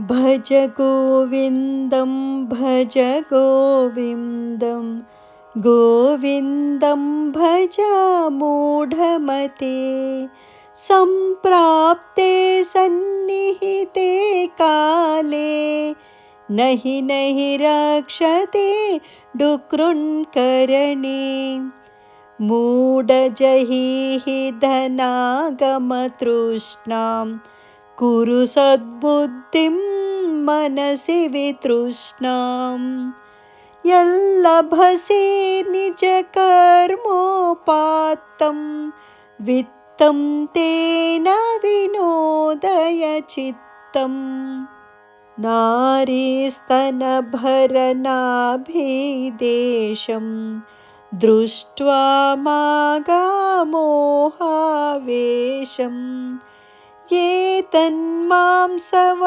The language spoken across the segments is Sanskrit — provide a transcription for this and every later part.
भज गोविन्दं भज गोविन्दं। गोविन्दं भज मूढमते। सम्प्राप्ते सन्निहिते काले। नहि नहि रक्षते डुकृन्करणे मूढजहिः धनागमतृष्णां कुरु सद्बुद्धिं मनसि वितृष्णां। यल्लभसे निजकर्मोपात्तं वित्तं तेन विनोदयचित्तम् नारीस्तनभरनाभिदेशं दृष्ट्वा मागामोहावेशं ये तन्मां सवसातिविकारं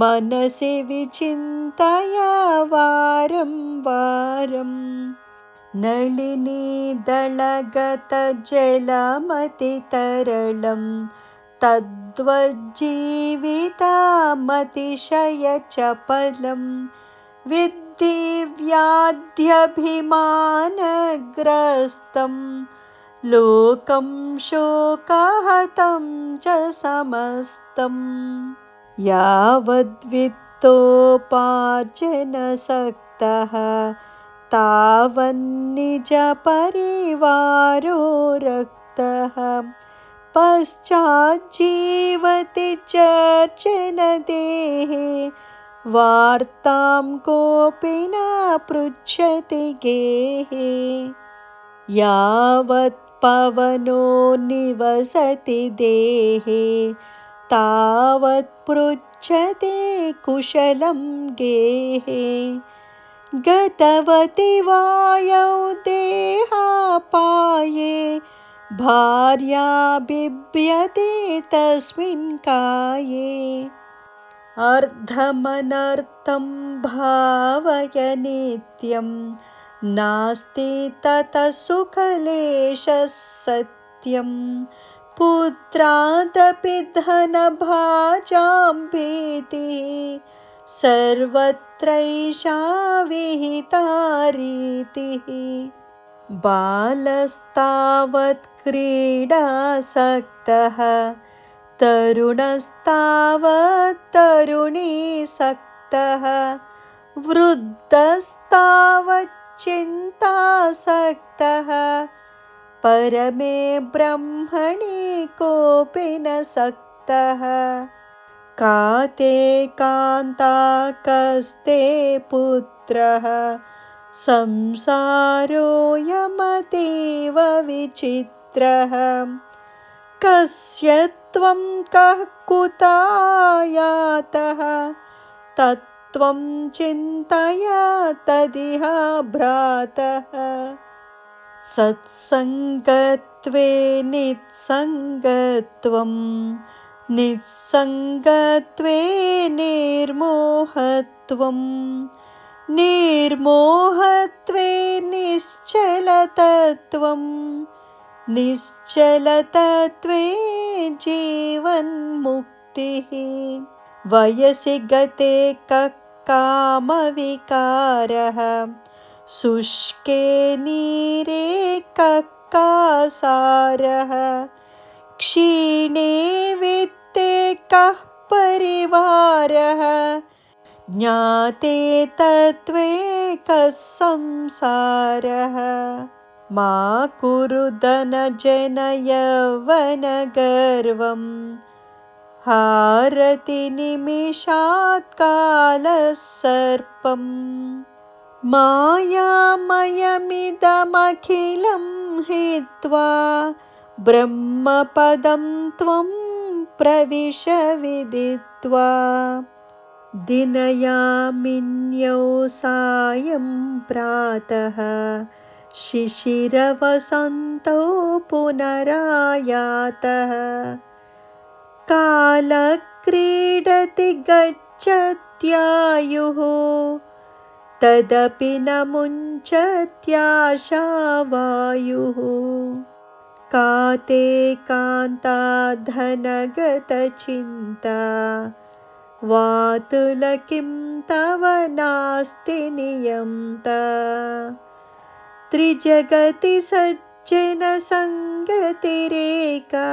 मनसि विचिन्तया वारं वारं नलिनीदलगतजलमतितरलं तद्वज्जीवितामतिशयचपलं विद्धिव्याध्यभिमानग्रस्तं लोकं शोकहतं च समस्तम् यावद्वित्तोपार्जनसक्तः तावन्निजपरिवारो रक्तः पश्चाज्जीवति चर्चनदेहे वार्तां कोऽपि न पृच्छति गेहे यावत्पवनो निवसति देहे। तावत् पृच्छते कुशलं गेहे। गतवति वायौ देहापाये। भार्या बिभ्यते तस्मिन् काये। अर्धमनर्थं भावय नित्यं नास्ति ततः सुखलेशः सत्यं। पुत्रादपि धनभाजां भीतिः सर्वत्रैषा विहितारीतिः। बालस्तावत् क्रीडासक्तः तरुणस्तावत् तरुणीसक्तः वृद्धस्तावच्चिन्तासक्तः परमे ब्रह्मणि कोऽपि न सक्तः। का ते कान्ता कस्ते पुत्रः संसारोऽयमतीव विचित्रः। कस्य त्वं कः कुतायातः तत्त्वं चिन्तय तदिह भ्रातः। सत्सङ्गत्वे नित्सङ्गत्वं निस्सङ्गत्वे निर्मोहत्वम् निर्मोहत्वे निश्चलतत्वं निश्चलतत्वे जीवन्मुक्तिः। वयसि गते कक्कामविकारः शुष्के नीरे कक्कासारः। क्षीणे वित्ते कः परिवारः। ज्ञाते तत्त्वे कः संसारः। मा कुरु धनजनयवनगर्वं हारति निमिषात् कालः सर्पम् मायामयमिदमखिलं हित्वा ब्रह्मपदं त्वं प्रविश विदित्वा। दिनयामिन्यौ सायं प्रातः शिशिरवसन्तौ पुनरायातः कालक्रीडति गच्छत्यायुः तदपि न मुञ्चत्याशावायुः। का ते कान्ता धनगतचिन्ता वातुल किं तव नास्ति नियन्ता। त्रिजगति सज्जनसङ्गतिरेका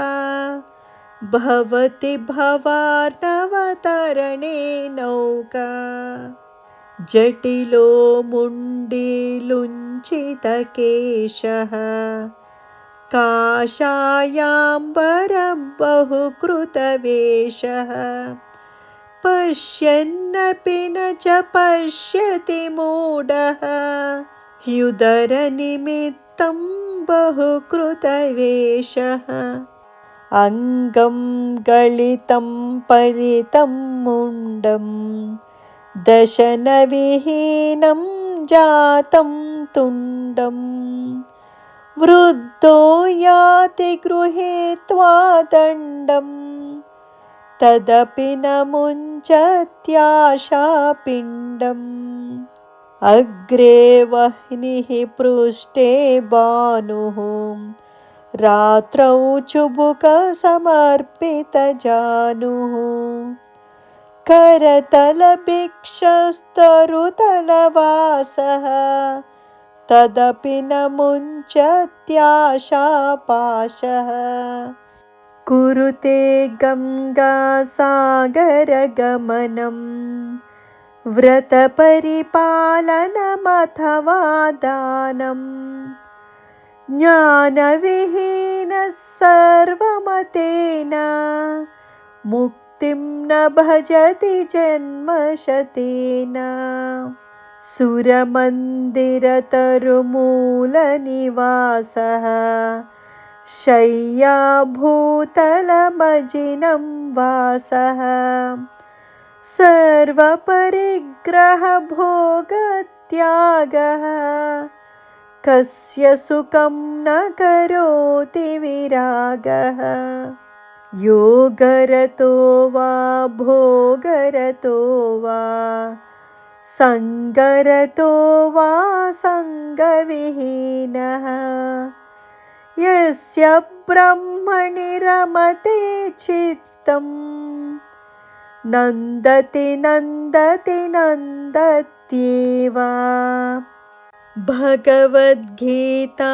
भवति भवार्णवतरणे नौका। जटिलो मुण्डिलुञ्चितकेशः। काषायाम्बरं बहुकृतवेषः। पश्यन्नपि न च पश्यति मूढः। ह्युदरनिमित्तं बहुकृतवेषः अङ्गं गलितं परितं मुण्डं दशनविहीनं जातं तुण्डम् वृद्धो याति गृहीत्वा दण्डम् तदपि न मुञ्चत्याशापिण्डम् अग्रे वह्निः पृष्ठे बानुः रात्रौ चुबुकसमर्पितजानुः। करतलभिक्षस्तरुतलवासः तदपि न मुञ्चत्याशापाशः। कुरुते गङ्गासागरगमनम् व्रतपरिपालनमथवा दानम् ज्ञानविहीनः सर्वमतेन मुक्तिं न भजति जन्मशतेन। सुरमन्दिरतरुमूलनिवासः शय्याभूतलमजिनं वासः। सर्वपरिग्रहभोगत्यागः कस्य सुखं न करोति विरागः? योगरतो वा भोगरतो वा? सङ्गरतो वा सङ्गविहीनः यस्य ब्रह्मणि रमते चित्तम् नन्दति नन्दति नन्दत्येव भगवद्गीता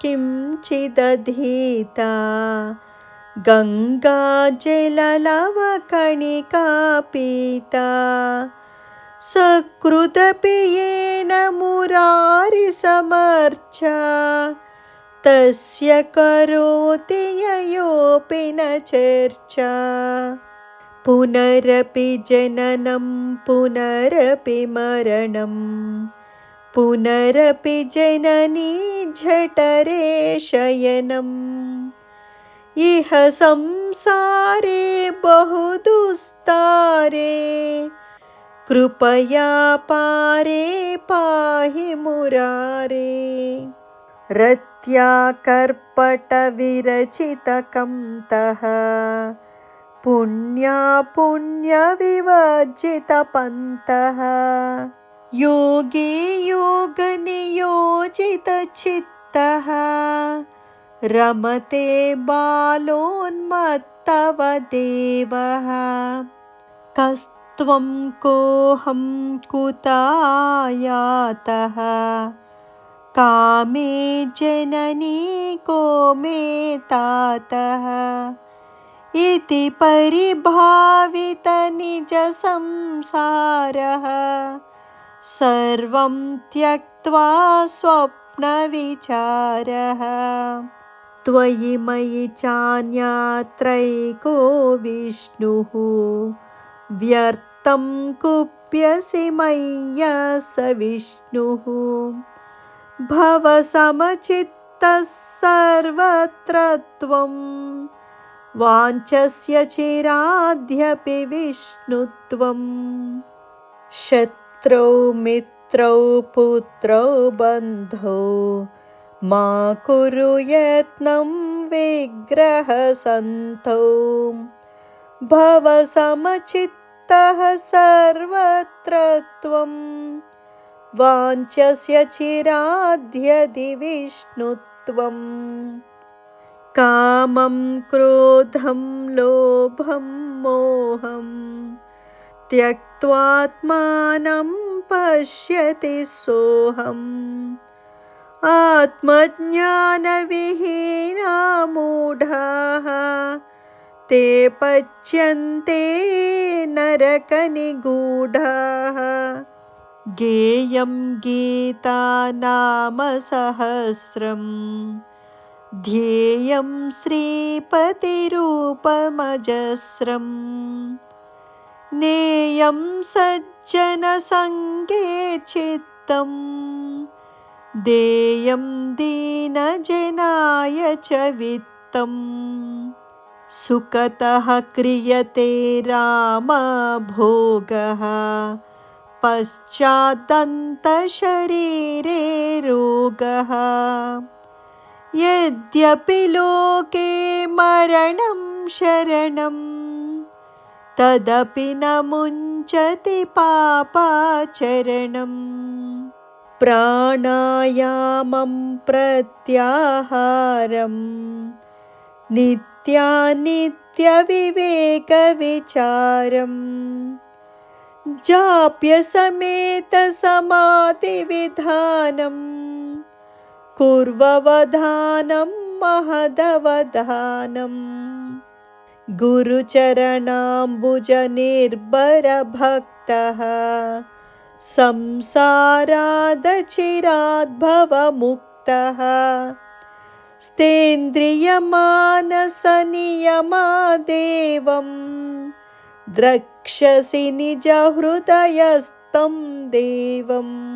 किञ्चिदधीता गङ्गाजललवकणिका पीता सकृदपि येन मुरारिसमर्च तस्य करोति ययोऽपि न चर्चा। पुनरपि जननं पुनरपि मरणम् पुनरपि जननी झटरे शयनम् इह संसारे बहुदुस्तारे कृपया पारे पाहि मुरारे। रत्या कर्पटविरचितकं तः पुण्या पुण्यविवर्जितपन्तः योगी योगनियोजितचित्तः रमते बालोन्मत्तवदेवः कस्त्वं कोऽहं कुतायातः। कामे जननी को मे तातः। इति परिभावितनिजसंसारः सर्वं त्यक्त्वा स्वप्नविचारः। त्वयि मयि चान्यात्रैको विष्णुः। व्यर्थं कुप्यसि मय्य स विष्णुः। भवसमचित्तः सर्वत्र त्वं। वाञ्छस्य चिराद्यपि विष्णुत्वम् शत्रौ मित्रौ पुत्रौ बन्धौ। मा कुरु यत्नं विग्रहसन्धौ। भवसमचित्तः सर्वत्र त्वं। वाञ्छस्य चिराद्यदि विष्णुत्वम् कामं क्रोधं लोभं मोहं त्यक्त्वात्मानं पश्यति सोऽहम्। आत्मज्ञानविहीना मूढाः ते पच्यन्ते नरकनिगूढाः। गेयं गीता नाम सहस्रम् ध्येयं श्रीपतिरूपमजस्रम् नेयं सज्जनसङ्गे चित्तम् देयं दीनजनाय च वित्तम् सुखतः क्रियते रामभोगः पश्चादन्तशरीरे रोगः। यद्यपि लोके मरणं शरणं तदपि न मुञ्चति पापाचरणम् प्राणायामं प्रत्याहारं। नित्यानित्यविवेकविचारम् जाप्यसमेतसमाधिविधानं। कुर्ववधानं महदवधानम् गुरुचरणाम्बुजनिर्भरभक्तः। संसारादचिराद्भवमुक्तः। स्तेन्द्रियमानसनियमादेवं द्रक्षसि निजहृदयस्तं देवम्